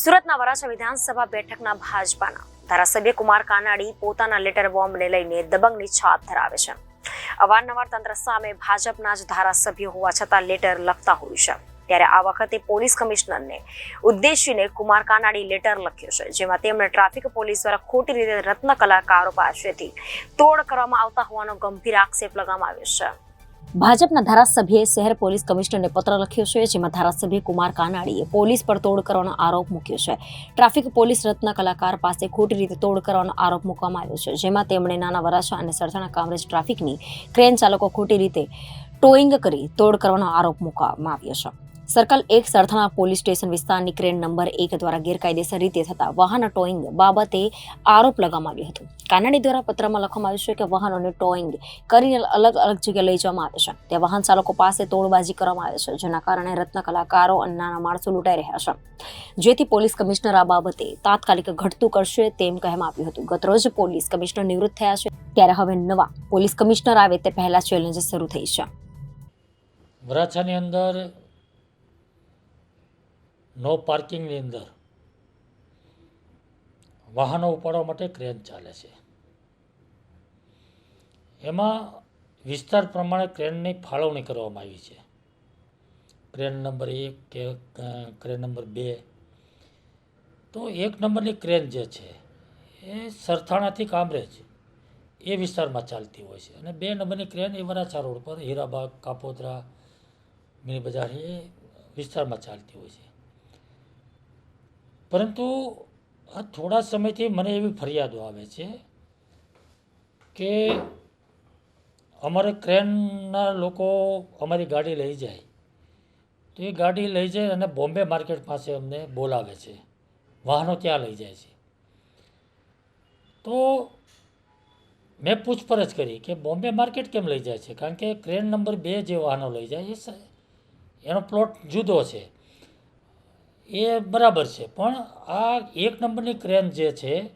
સુરતના વરાછા વિધાનસભા બેઠકના ભાજપાના. ધારાસભ્ય કુમાર કાનાડી પોતાના લેટર બોમ્બને લઈને દબંગની છાપ ધરાવે છે. અવારનવાર તંત્ર સામે ભાજપના જ ધારાસભ્ય હોવા છતાં લેટર લખતા હોય છે. ત્યારે આ વખતે પોલીસ કમિશનરને ઉદ્દેશીને કુમાર કાનાડી લેટર લખ્યો છે, જેમાં તેમણે ટ્રાફિક પોલીસ દ્વારા ખોટી રીતે રત્ન કલાકારો પાસેથી તોડ કરવામાં આવતા હોવાનો ગંભીર આક્ષેપ લગાવવામાં આવ્યો છે. ભાજપના ધારાસભ્યએ શહેર પોલીસ કમિશનરને પત્ર લખ્યો છે, જેમાં ધારાસભ્ય કુમાર કાનાડીએ પોલીસ પર તોડ કરવાનો આરોપ મૂક્યો છે. ટ્રાફિક પોલીસ રત્ન કલાકાર પાસે ખોટી રીતે તોડ કરવાનો આરોપ મૂકવામાં આવ્યો છે, જેમાં તેમણે નાના વરાછા અને સરથાણા કામરેજ ટ્રાફિકની ક્રેન ચાલકો ખોટી રીતે ટોઈંગ કરી તોડ કરવાનો આરોપ મૂકવામાં આવ્યો છે. સર્કલ એક સરથાણા પોલીસ સ્ટેશન વિસ્તારની ક્રેન નંબર એક દ્વારા ગેરકાયદેસર રીતે થતા વાહન ટોઈંગ બાબતે આરોપ લગાવવામાં આવ્યો હતો. કાનાડી દ્વારા પત્રમાં લખવામાં આવ્યું છે કે વાહનોને ટોઈંગ કરીને અલગ અલગ જગ્યાએ લઈ જવામાં આવે છે. ત્યાં વાહન ચાલકો પાસે તોડબાજી કરવામાં આવે છે, જેના કારણે રત્ન કલાકારો અને નાના માણસો લૂંટાઈ રહ્યા છે. જેથી પોલીસ કમિશનર આ બાબતે તાત્કાલિક ઘટતું કરશે તેમ કહેવામાં આવ્યું હતું. ગતરોજ પોલીસ કમિશનર નિવૃત્ત થયા છે, ત્યારે હવે નવા પોલીસ કમિશનર આવે તે પહેલા ચેલેન્જ શરૂ થઈ છે. વરાછાની અંદર નો પાર્કિંગની અંદર. વાહનો ઉપાડવા માટે ક્રેન ચાલે છે. એમાં વિસ્તાર પ્રમાણે ક્રેનની ફાળવણી કરવામાં આવી છે. ક્રેન નંબર એક કે ક્રેન નંબર બે. તો એક નંબરની ક્રેન જે છે, એ સરથાણાથી કામરેજ એ વિસ્તારમાં ચાલતી હોય છે. અને બે નંબરની ક્રેન એ વરાછા રોડ પર, હીરાબાગ, કાપોદરા મિની બજાર એ વિસ્તારમાં ચાલતી હોય છે. પરંતુ આ થોડા સમયથી મને એવી ફરિયાદો આવે છે કે અમારે ક્રેનના લોકો અમારી ગાડી લઈ જાય. તો એ ગાડી લઈ જાય અને બોમ્બે માર્કેટ પાસે અમને બોલાવે છે. વાહનો ત્યાં લઈ જાય છે. તો મેં પૂછપરછ કરી કે બોમ્બે માર્કેટ કેમ લઈ જાય છે? કારણ કે ક્રેન નંબર બે જે વાહનો લઈ જાય એ એનો પ્લોટ જુદો છે. એ બરાબર છે. પણ આ એક નંબરની ક્રેન જે છે,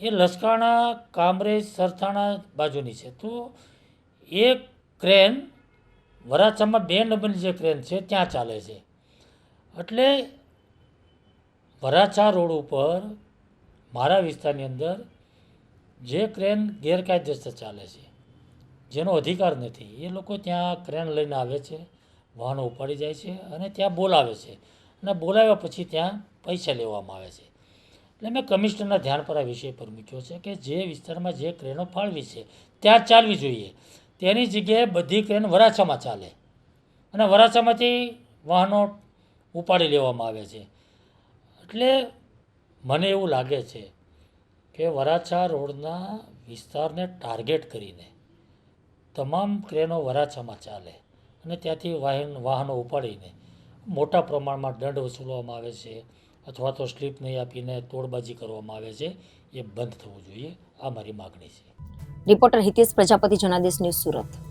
એ લસકાણા, કામરેજ, સરથાણા બાજુની છે. તો એ ક્રેન વરાછામાં બે નંબરની જે ક્રેન છે, ત્યાં ચાલે છે. એટલે વરાછા રોડ ઉપર, મારા વિસ્તારની અંદર, જે ક્રેન ગેરકાયદેસર ચાલે છે, જેનો અધિકાર નથી, એ લોકો ત્યાં ક્રેન લઈને આવે છે, વાહનો ઉપાડી જાય છે અને ત્યાં બોલાવે છે. અને બોલાવ્યા પછી ત્યાં પૈસા લેવામાં આવે છે. એટલે મેં કમિશનરના ધ્યાન પર આ વિષય પર મૂક્યો છે કે જે વિસ્તારમાં જે ક્રેનો ફાળવી છે, ત્યાં ચાલવી જોઈએ. તેની જગ્યાએ બધી ક્રેન વરાછામાં ચાલે. અને વરાછામાંથી વાહનો ઉપાડી લેવામાં આવે છે. એટલે મને એવું લાગે છે કે વરાછા રોડના વિસ્તારને ટાર્ગેટ કરીને તમામ ક્રેનો વરાછામાં ચાલે અને ત્યાંથી વાહન, વાહનો ઉપાડીને મોટા પ્રમાણમાં દંડ વસૂલવામાં આવે છે અથવા તો સ્લીપ નહીં આપીને તોડબાજી કરવામાં આવે છે, એ બંધ થવું જોઈએ. આ મારી માગણી છે. Reporter Hitesh Prajapati Janadesh news Surat.